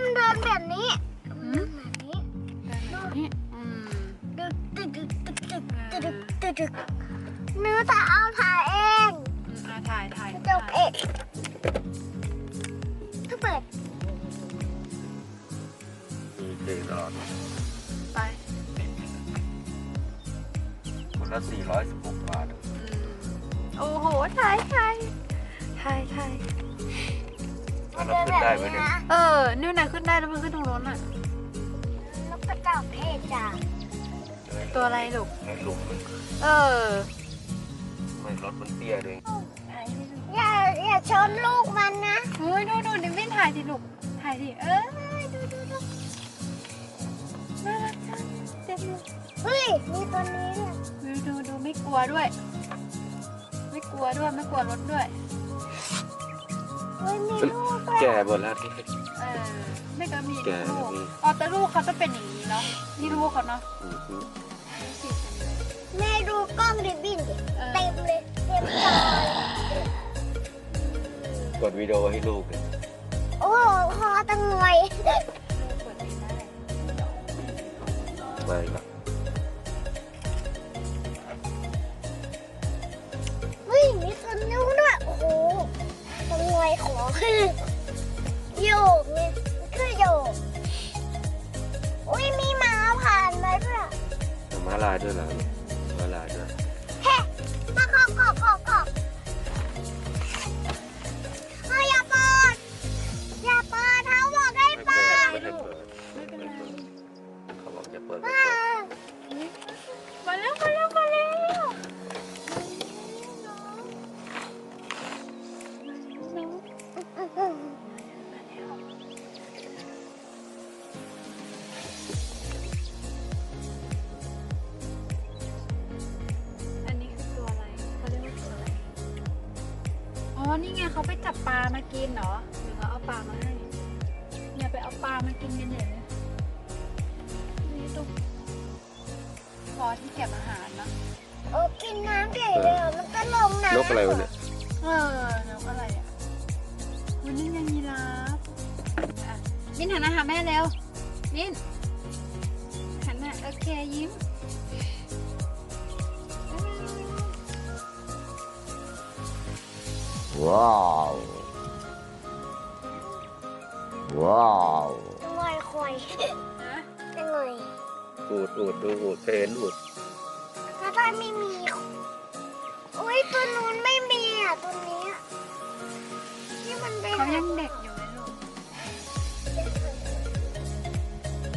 มเดินแบบนี้อืเดิมนแบบนี้แบบนี้อืมตึกตึกตึกตึกตึกตึกตึกตึกเนื้อตาเอาถ่ายเองอืมอะถ่ายถ่ายจบเอกถ้าเปิดมีเพลงตลอดไปคนละ416บาทอืมโอ้โหถ่ายถ่ายถ่ายถ่าย แล้วเราขึ้นได้ไหมเนี่ยเออนี่นน่ะขึ้นได้แล้วมันขึ้นตรงรถอะนกกระจอกเทศจ้ะตัวอะไรลูกในหลุมมันเออไม่รถมันเตี้ยด้วยอย่าอย่าชนลูกมันนะเฮ้ยดูดูดิวินถ่ายดิลูกถ่ายดิเอ้ยดูดูดูน่ารักจังเต็มเลยเฮ้ยมีตัวนี้ด้วยดูดูดูไม่กลัวด้วย ไม่กลัวด้วยไม่กลัวรถด้วย เฮ้ยมีลูกด้วยแก่หมดแล้ว เออไม่ก็มีแกลูกมี อ๋อแต่ลูกเขาจะเป็นอย่างนี้เนาะนี่ลูกเขาเนาะอือฮึแม่ดูกล้องริบบิ้นดิเออเต็มเลยเต็มจอเลยกดวิดีโอให้ลูกเลยโอ้โหคอตังงวยเปิดไม่ได้ ไม่ละเคือโยกเนี่ยคือโยก อุ้ยมีหมาผ่านมาด้วยม้าลายด้วยเหรอ นี่ไงเขาไปจับปลามากินเหรอหรือเขาเอาปลามาให้ เนี่ยไปเอาปลามากินกันใหญ่เลยนี่ตุ๊กพอที่เก็บอาหารเนอะโอ้กินน้ำใหญ่เลยอะมันก็ลงน้ำนกอะไรวะเนี่ยเออนกอะไรอะวันนี้ยังยีราฟอะมินหันมาหาแม่เร็วมินหันมาโอเคยิ้ม ว้าว ว้าวตังงอยควายนะตังงอยอูดอูดดูอูดเพนอูดถ้าได้ไม่มี อุ้ยตัวนู้นไม่มีอะตัวนี้อะที่มันไปเขายังเด็กอยู่ไหมลูก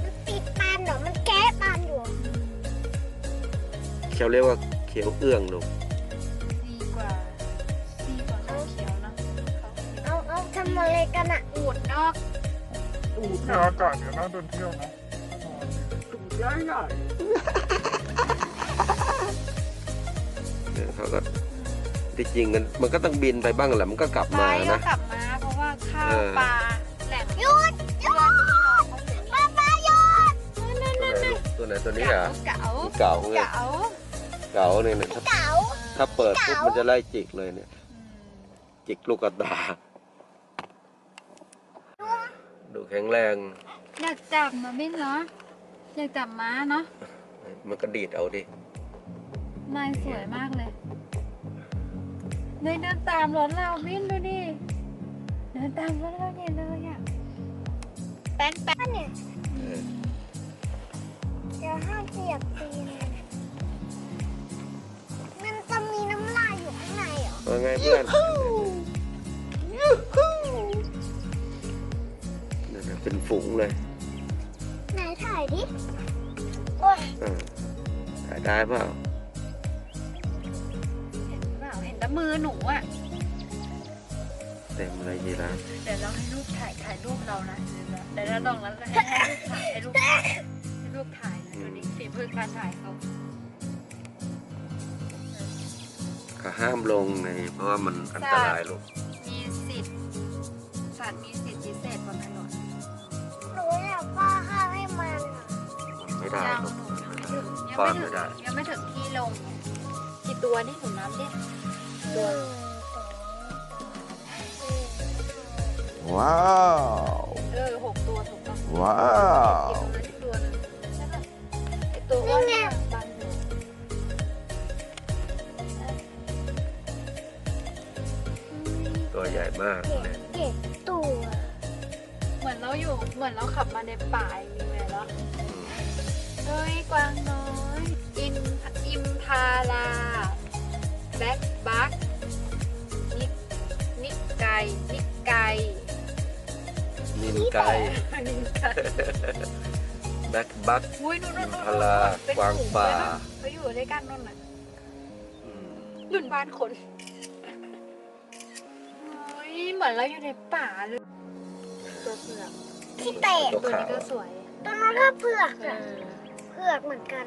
มันติดปานเหรอมันแก้ปานอยู่เขาเรียกว่าเขียวเอื้องลูก กันอะอูดนอกอูดเนี่ยอากาศเดี๋ยวน่าเดินเที่ยวนะเนี่ยเขาก็ที่จริงมันมันก็ต้องบินไปบ้างแหละมันก็กลับไปมาก็นะ กลับมาเพราะว่าข้าวเออ ปลาแหล่งหยุดหยุดป้าป้าหยุดตัวไหนตัวไหนตัวนี้เหรอะเก๋าเก่าไงเก๋าเก่าเนี่ยถ้าเก๋าถ้าเปิดปุ๊บมันจะไล่จิกเลยเนี่ย จิกลูกกระตา ดูแข็งแรง อยากจับมาบินเนาะอยากจับม้าเนาะมันก็ดีดเอาดิลายสวยมากเลยเลยเดินตามรถเราบินดูดิ เดินตามรถเราใหญ่เลยอะแป้นแป้นเนี่ยเออเดี๋ยวห้ามเสียบตีนมันจะมีน้ำลายอยู่ข้างในเหรอ ว่าไงเพื่อนนั่ เป็นฝูงเลยไหนถ่ายดิ โอ้ยเออถ่ายได้เปล่าเห็นเปล่าเห็นแต่มือหนูอะ เต็มเลยยีราฟเดี๋ยวเราให้ลูกถ่ายถ่ายรูปเรานะเดี๋ยวเราลองแล้วให้ให้ลูกถ่ายให้ลูกให้ลูกถ่ายนะดูดิฝีมือการถ่ายเขาเขาห้ามลงในเพราะว่ามันอันตรายลูก มีสิทธิ์สัตว์มีสิทธิ์พิเศษบนถนน พ่อข้ามให้มันไม่ได้ยังหนูไม่ถึงยังไม่ถึงที่ลงกี่ตัวนี่หนูนับดิตัวว้าวเออหกตัวถูกต้องว้าวตัวนึงใช่ตัวองตัวใหญ่มากเย อนเราอยู่เหมือนเราขับมาในป่าอย่างนี้เลยเนาะอืมเฮ้ยกวางน้อย อินอิมพาลาแบ็คบัคนิกนิกไก่นิกไก่นินไก่นิกไก่แบ็คบัคอุ้ยนู่นนู่นนู่นอิมพาลาเป็นกวางฝูป่าเลยเนอะเขาอยู่ด้วยกันนู่นน่ะอืมรุ่นบ้านคนโอ้ยเหมือนเราอยู่ในป่าเลยตัว เผือกที่เตะตัวนี้ก็สวยตัวนั้นก็เผือกเออะอเผือกเหมือนกัน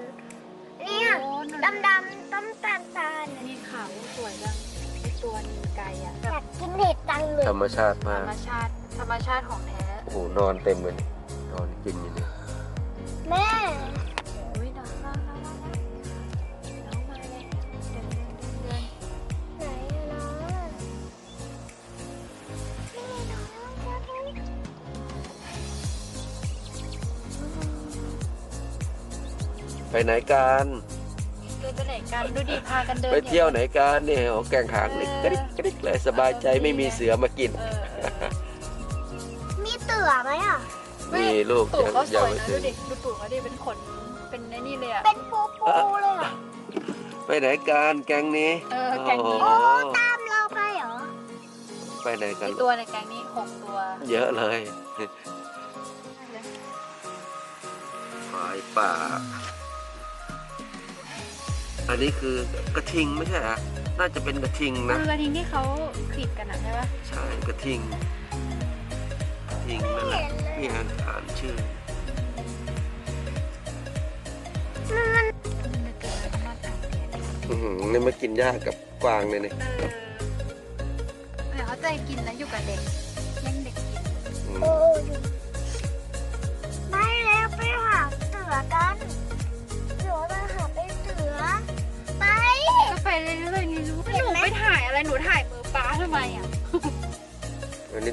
เนี่ยโอ้นั่นดำดำๆต้มตาลตาลอันนี้ขาวสวยจังไอตัวนินไก่อะอยากกินเห็ดจังเลยธรรมชาติธมารกมชาติธรรมชาติของแท้ โอ้โห นอนเต็มเลยนี่นอนกินอยู่นี่แม่ ไปไหนกันเดินไปไหนกันดูดิพากันเดินไปเที่ยวไหนกันเนี่ยโอ้แกงหางนี่กระดิกกระดิกเลยสบายใจไม่มีเสือมากิน เออเออมีเตือไหมอะ นี่ลูกตู่ยังเขาสยังวยไม่นะถึดูง ดิดูตู่เขาดิเป็นขนเป็นไอ้นี่เลยอะเป็นปูปูเลยเหรอไปไหนกันแกงนี้เออแกงนี้ โอ้ โอ้โหตามเราไปเหรอ ไปไหนกัมีนตัวในแกงนี้หกตัว เยอะเลยหอยป่า อันนี้คือกระทิงไม่ใช่ฮะน่าจะเป็นกระทิงมันะนกระทิงที่เขาขีดกันอะใช่ปะใช่กระทิงกระทิงนั่นแหละนี่อ่านอ่านชื่อมันนึกเกิดอะไรมาอ่านเดียอื้อหือนี่มากินหญ้ากับกวางเลยเนี่ยเออเดี๋ยวเขาใจกินนะอยู่กับเด็กเล่นเด็กกิน อืม โอ้ย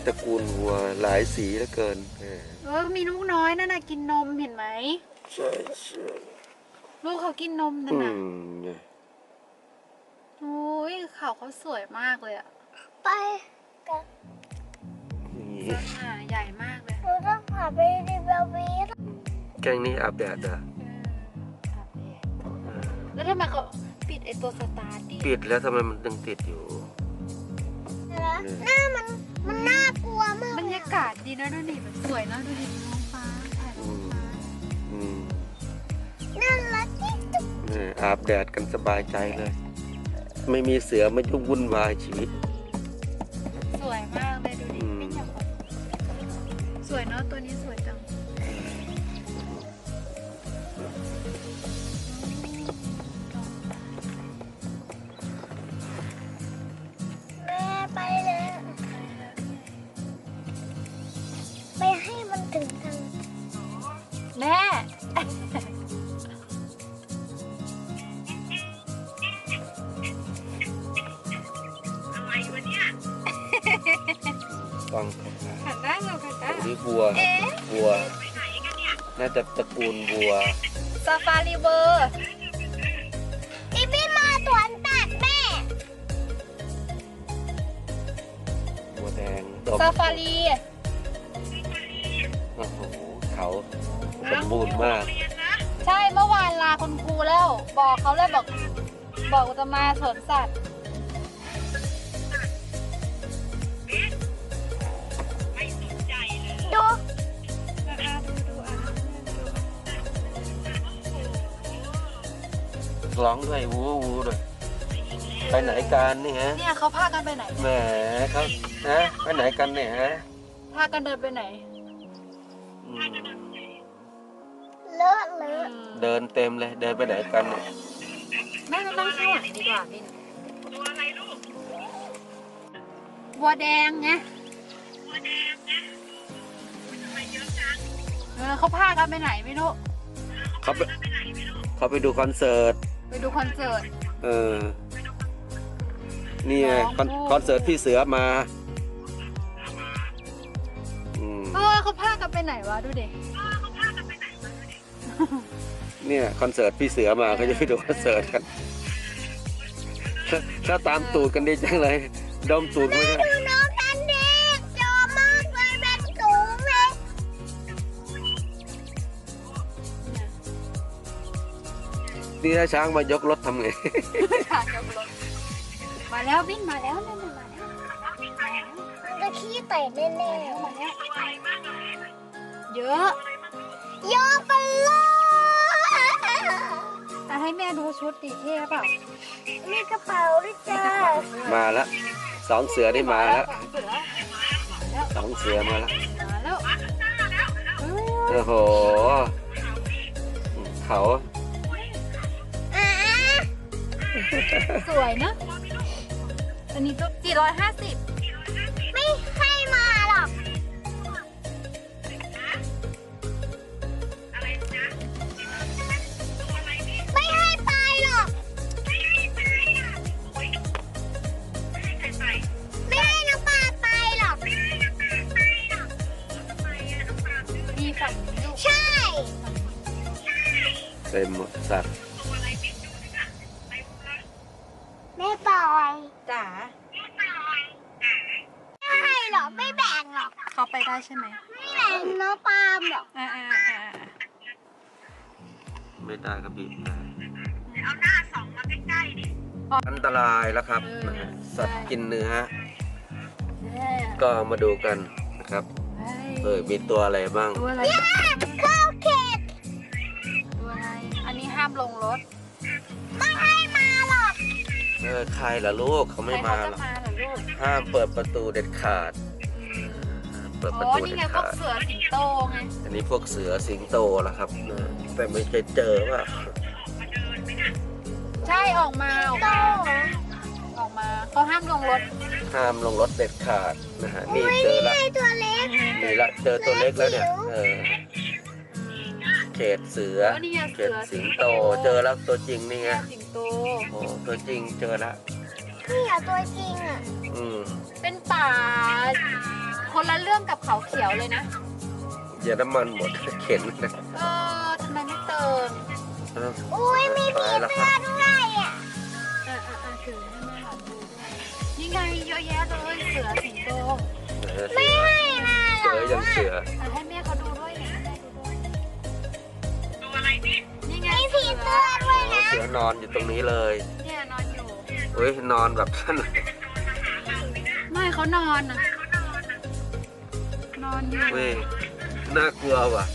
ตระกูลวัวหลายสีเหลือเกินเออเออมีลูกน้อยนั่นน่ะกินนมเห็นไหมใช่ใช่ลูกเขากินนมนั่อืนน่ะมเนี่ยโอ้ยเขาเขาสวยมากเลยอะไปกันนี่สง่าใหญ่มากเลยเราต้องหาไปดิบลวีสแกงนี้อาบแดดเหรอะเอออาบแดดแล้วทำไมเขาปิดไอตัวสตาร์ทดิปิดแล้วทำไมมันยังติดอยู่นะหน้า นะดูดิแบบสวยเนอะดูดิท้องฟ้าถ่ายท้องฟ้าอืมน่ารักที่สุดเนี่ยอาบแดดกันสบายใจเลย ไม่มีเสือมายุ่งวุ่นวายชีวิต ฟังหันได้าเราค่ะจ้าอันนี้วัววัว น่าจะตระกูลวัวซาฟารีเวอร์พี่พี่มาสวนตัดแม่วัวแดงดอกซาฟารีโอ้โหเขาสมบูรณ์มาก ใช่เมื่อวานลาคุณครูแล้ว บอกเขาเลยบอก บอกว่าจะมาสวนสัตว์ ร้องด้วยวูวูด้วยไปไหนกันนี่ฮะเนี่ยเขาพากันไปไหน แหมเขาฮะไปไหนกันเนี่ยฮะพากันเดินไปไหน อืมเลอะเลอะเดินเต็มเลยเดินไปไหนกันเนี่ยแม่มานั่งข้างหลังดีกว่าบินวัวอะไรลูกวัวแดงไงวัวแดงนะทำไมเยอะจังเออเขาพากันไปไหนไม่รู้เขาไปเขาไปดูคอนเสิร์ต ไปดูคอนเสิร์ต เออ นี่ไงคอนน้องคอนเสิร์ตพี่เสือมาอืมเออเขาพากันไปไหนวะดูเด็กเนี่ยคอนเสิร์ตพี่เสือมาเขาจะไปดูคอนเสิร์ตกันถ้าถ้าตามตูดกันดีจังเลยดมตูดไม่ได้ นี่ถ้าช้างมายกรถทำไงมาแล้วบินมาแล้วนั่นน่ะมาแล้วมันจะขี้แตกแน่ๆมาแล้วเยอะเยอะไปเลยอะให้แม่ดูชุดดิเท่เปล่ามีกระเป๋าด้วยจ้ามาแล้วสองเสือได้มาแล้วเสือสองเสือมาแล้วมาแล้วเออ โอ้โหเขาอ่า สวยนะอันนี้ตัวสี่ร้อยห้าสิบไม่ให้มาหรอก ไม่ให้ไปหรอก ไม่ให้น้องปลาไปหรอก มีฝั่งนี้ลูก ใช่ เต็มหมดสัตว์ ไม่ปล่อย จ๋า ไม่ให้หรอก ไม่แบ่งหรอก เขาไปได้ ใช่ไหมไม่แบ่งน้องปาล์มหรอกอ่าอ่าอ่าไม่ได้ก็บีบได้เอาหน้าสองมาใกล้ๆดิอันตรายแล้วครับนะฮะสัตว์กินเนื้อ ก็มาดูกันนะครับเออมีตัวอะไรบ้าง ตัวอะไรข้าวเข็ดตัวอะไร อันนี้ห้ามลงรถ ไม่ให้มาหรอกเออใครล่ะลูกเขาไม่ใครมาเขาหรจะอกมาเหรอลูกห้ามเปิดประตูเด็ดขาดห้ามเปิดประอ๋อตูนี่เด็ดไงพวขากดเสือสิงโตไงอันนี้พวกเสือสิงโตแล้วครับนะแต่ไม่เคยเจอว่าใช่ออกมาออกโตมาออกมาเขาห้ามลงรถห้ามลงรถเด็ดขาดนะฮะนี่อุ้ยเจอนี่ละไงตัวเล็ก นี่ละเจอตัวเล็กแล้วเนี่ย เออ เขตเสือ แล้วนี่ไงเขเสืตอสิงโต เจอแล้วตัวจริงนี่ไงสิงโต โอ้ตัวจริงเจอแล้วนี่เหรอตัวจริงอะ อืมเป็นป่า คนละเรื่องกับเขาเขียวเลยนะ เยอรมันหมดเข็นนะเออทำไมไม่เติมเอออุ้ยมีไปผีแล้วคเสื้รัอบด้วยอะอ่าอ่าอ่าถือให้แม่หลานดูด้วยนี่ไงเยอะแยะเลยเสือสิงโตเออไม่ให้มาหรเสือกอยังเสืออะให้แม่เขาดูด้วยให้แม่ดูด้วยนี่ไงมีผีเสื้อด้วยโอ้นะเสือนอนอยู่ตรงนี้เลยเนี่ยนอนอยู่เฮ้ยนอนแบบท่านไม่เขานอนอะน อนอยู่เว้ยน่ากลัวว่ะ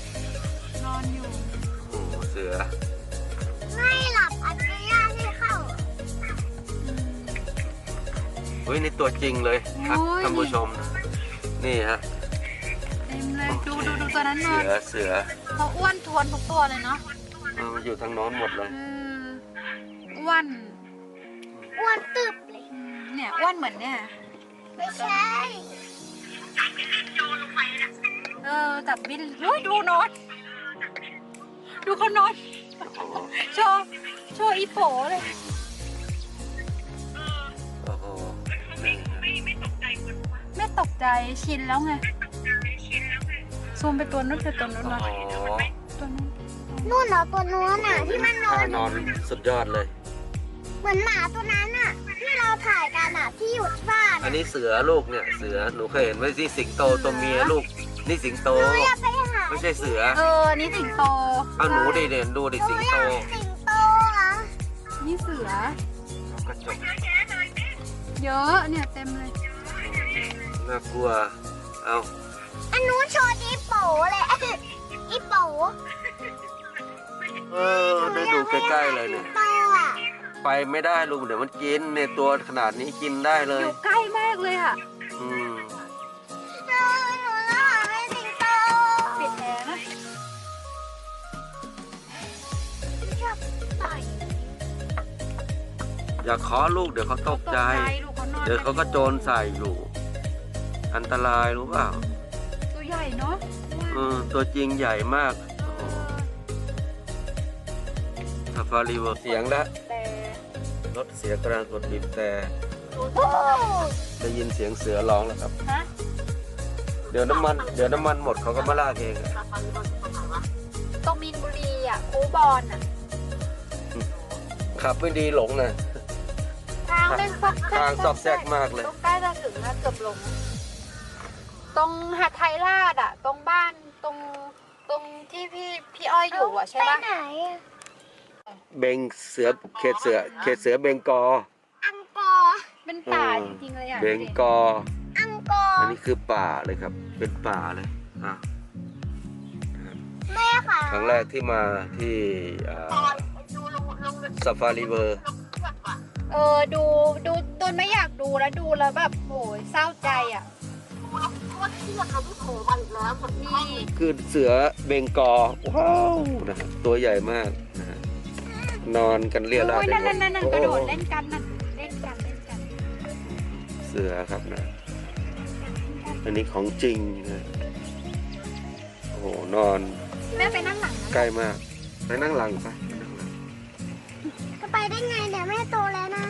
นอนอยู่โอ้โหเสือไม่หลับอนุญาตให้เข้า เฮ้ยนี่ตัวจริงเลยครับท่านผู้ชม นี่ฮะเต็มเลยดูดูดูตัวนั้นนอเสืนอเสือเขาอ้วนทวนทุกตัวเลยเนาะเออมันอยู่ทางโน้นหมดเลย เอออ้วนอ้วนตึบเลยอืมเนี่ยอ้วนเหมือนเนี่ยไม่ใช่ เออจับบินเฮ้ยดูนอนดูเขานอนโอ้โหโชว์โชว์อีโปเลยโอ้โหนี่ฮะไม่ตกใจชินแล้วไงซูมไปตัวนู้นไปตัวนู้นโอ้หน่อยโหตัวนู้นนู่นเหรอตัวนู้นอะที่มันนอท่านนอนสุดยอดเลย เหมือนหมาตัวนั้นอะ ที่เราถ่ายกันอะที่อยู่ที่บ้านอันนี้เสือลูกเนี่ย เสือหนูเคยเห็นไหมที่สิงโตตัวเมียลูก นี่สิงโต หนูอยากไปหาไม่ใช่เสือเออ นี่สิงโต เอาหนูดิเด่นดูดิหนูสิงอโตยากสิงโตอะนี่เสือ กระจกเยอะเนี่ยเต็มเลย น่ากลัว เอาอันนู้นโชว์อีโปเลยอีโปเออได้ดูใกล้ๆเลยเนี่ยโตอะ ไปไม่ได้ลุงเดี๋ยวมันกินในตัวขนาดนี้กินได้เลอยยู่ใกล้มากเลยอะ อืมหนูหนูจะหาเป็นสิงโตปิดแอร์นะชอบต่อยอย่าเคาะลูกเดี๋ยวเขาตกใจ ลูกเขานอนเดี๋ยวเขาก็โจรใส่อยู่ อันตรายรู้เปล่าตัวใหญ่เนาะเออตัวจริงใหญ่มากซาฟารีเวอร์เสียงแล้วแต่ รถเสียกำลังกดบีบแต่โอ้โหได้ยินเสียงเสือร้องแล้วครับ ฮะเดี๋ยวน้ำมัน เดี๋ยวน้ำมันหมดเขาก็มาลากเองตรงมีนบุรีอะคูบอลอะ ขับไม่ดีหลงนะ ทางเป็นซอกแซกทางซอกแซกมากเลย ตรงใกล้จะถึงแล้วเกือบลง ตรงหาดไทยราชอะ ตรงบ้านตรงตรงที่พี่พี่อ้อยอยู่อะใช่ไปปะไหนอะ เบงเสือเขตเสือเขตเสือเบงกออังกอร์เป็นป่าจริงๆเลยอะเบงกอ อังกออันร์นี้คือป่าเลยครับ เป็นป่าเลยอะแม่ค่ะครั้งแรกที่มาที่ซาฟารีเวอร์ เออดูดูตนไม่อยากดูแล้วดูแล้วแบบโหยเศร้าใจอะนี่คือเสือเบงกอว้าวนะฮะตัวใหญ่มาก นะฮะนอนกันเรียราดโอ้ยเลยนั่นนั่นนั่นกระโดดโอ้เล่นกันนั่นเล่นกันเล่นกันเสือครับนะ อันนี้ของจริงนะโอ้โหนอนแม่ไปนั่งหลังนะใกล้มากไปนั่งหลังปะไปนั่งหลังจะไปได้ไงเดี๋ยวแม่โตแล้วนะ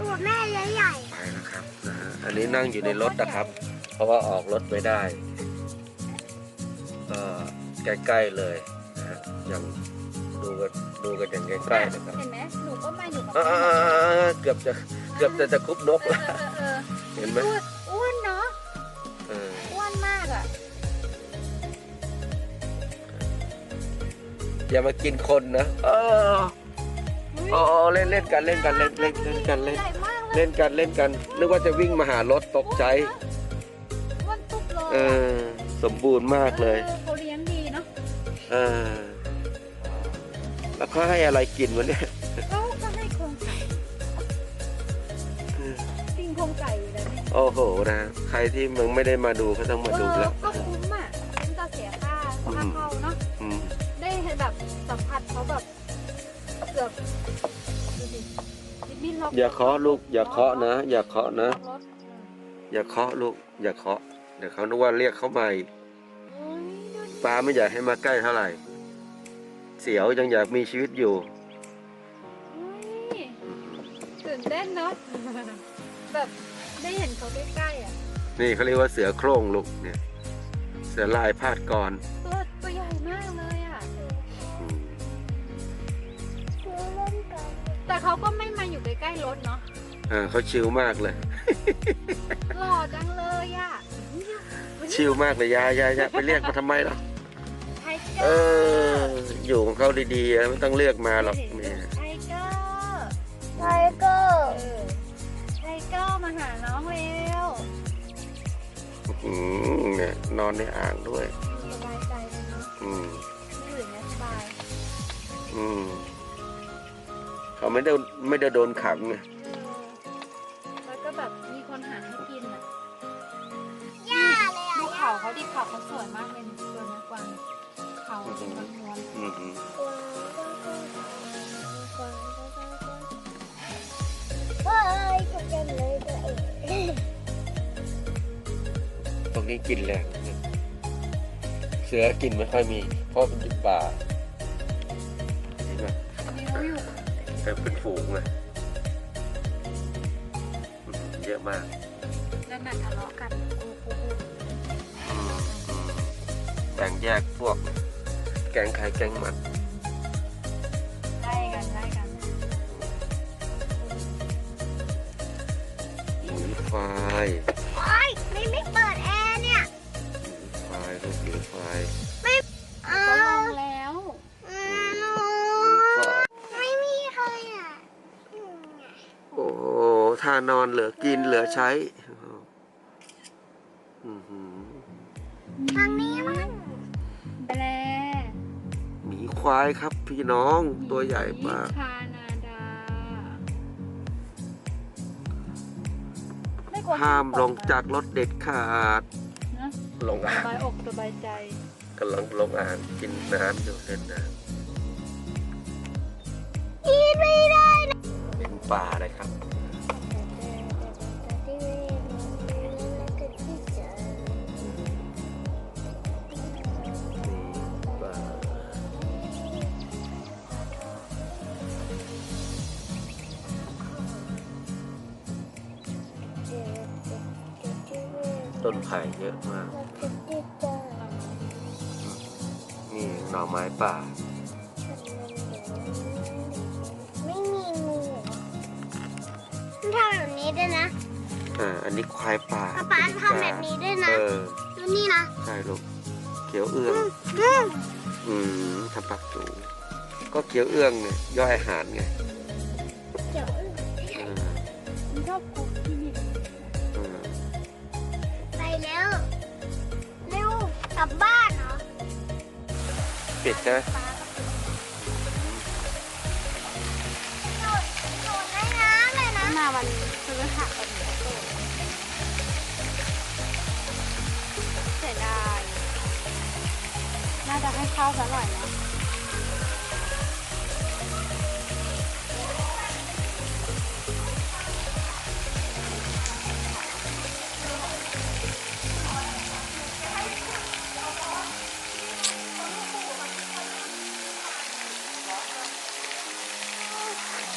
ตัวแม่ใหญ่ใหญ่ไปนะครับนะฮะอันนี้นั่งอยู่ในรถนะครับ เพราะว่าออกรถไม่ได้ก็ใกล้ๆเลยนะฮะ ยังดูกันดูกันอย่างใกล้ๆนะครับเห็นไหมหนูก็มาอยู่กับอ่าแม่เกือบจะเกือบจะจะคุบนกเอแล้วอเออเห็นไหมอ้วนอ้วนเนาะเอออ้วนมากอะอย่ามากินคนนะเอออ๋อเล่นเล่นกันเล่นกันเล่นเล่นเล่นกันเล่นใหญ่มากเลยเล่นกันเล่นกันนึกว่าจะวิ่งมาหารถตกใจอ้วนตุ๊บเลยเออสมบูรณ์มากเลยออเขาเลี้ยงดีเนาะเออแล้ว เขาให้อะไรกินวะเนี่ยเขาก็ให้โครงไก่ปิ้งโครงไก่อยู่แล้วเนี่ยโอ้โหนะ ใครที่มึงไม่ได้มาดูก็ต้องมาดูแล้วเออก็คุ้มอะคุ้มจะเสียค่าค่าเข้าเนาะอืมได้แบบสัมผัสเขาแบบเกือบดูดิบินล็อกอย่าเคาะลูก อย่าเคาะนะ อย่าเคาะนะล็อกรถอย่าเคาะลูก อย่าเคาะเดี๋ยวเขานึกว่าเรียกเขาใหม่เอ้ยดูดิ ป้าไม่อยากให้มาใกล้เท่าไหร่ เสียวยังอยากมีชีวิตอยู่เฮ้ยตื่นเต้นเนาะแบบได้เห็นเขาใกล้ๆอะ นี่เขาเรียกว่าเสือโคร่งลูกเนี่ย เสือลายพาดกรตัวตัวใหญ่มากเลยอะอืมซื้อเล่นกันแต่เขาก็ไม่มาอยู่ใกล้ๆรถเนาะอ่าเขาชิลมากเลยหล่อจังเลยอะชิลมากเลยยายยายยายไปเรียกมาทำไมล่ะไท เกเออร์ออยู่ของเขาดีๆไม่ต้องเรียกมาหรอกเนี่ยไทเกอร์ไทเกอร์เออไทเกอร์มาหาน้องเร็วอืมเนี่ยนอนในอ่างด้วย สบายใจเลยเนาะอืมไม่อยู่เนี่ยสบายอืมเขาไม่ได้ไม่ได้โดนขังไงเออแล้วก็แบบมีคนหาให้กินอะย่าเลยอะดูเขาเขาดิเขาเขาสวยมากเลยตัวนี้กวาง เขาเป็นม้วนอืมเฮ้ยกดกันเลยตัวเองตรงนี้กินแรงเนี่ยเสือกินไม่ค่อยมี เพราะมันอยู่ป่าเห็นไหมๆนิ้อยู่แต่เป็นฝูงเลยอืมเยอะมากนั่นน่ะทะเลาะกันกูกูกู แบ่งแยกพวก แกงใครแกงมันไล่กันไล่กันหมูควายโอ๊ยไม่ไม่เปิดแอร์เนี่ยหมูควายลูกหมูควายเอก็ลองแล้วอืหมูมควายไม่มีใครอะอืมโอ้โหท่านอนเหลือกินเหลือใช้อื้อหือ ทางนี้มั้งแบลหมี ควายครับพี่น้องตัวใหญ่มาก คานาดาไกลัวห้ามลงจากรถเด็ดขาด นะลงสอ่างบายอกสบายใจ กำลังลงอ่างกินน้ำอยู่เล่นน้กินไม่ได้นะำเป็นป่าเลยครับ ต้นไผ่เยอะมากเราจะติดเจอนี่หน่อไม้ป่า ไม่มีงูมันทำแบบนี้ด้วยนะอ่า อันนี้ควายป่าป๊าป๊าทำแบบนี้ด้วยนะ เออดูนี่นะใช่ลูกเขียวเอื้อง อืมอืมทำปักจูก็เขียวเอื้องไงย่อยอาหารไง ลับบ้านเหรอปิดใช่ไหมโดดโดดในน้ำเลยนะมาวันซื้อหักกันเหนือโตเสียดายน่าจะให้ข้าวซะหน่อยนะ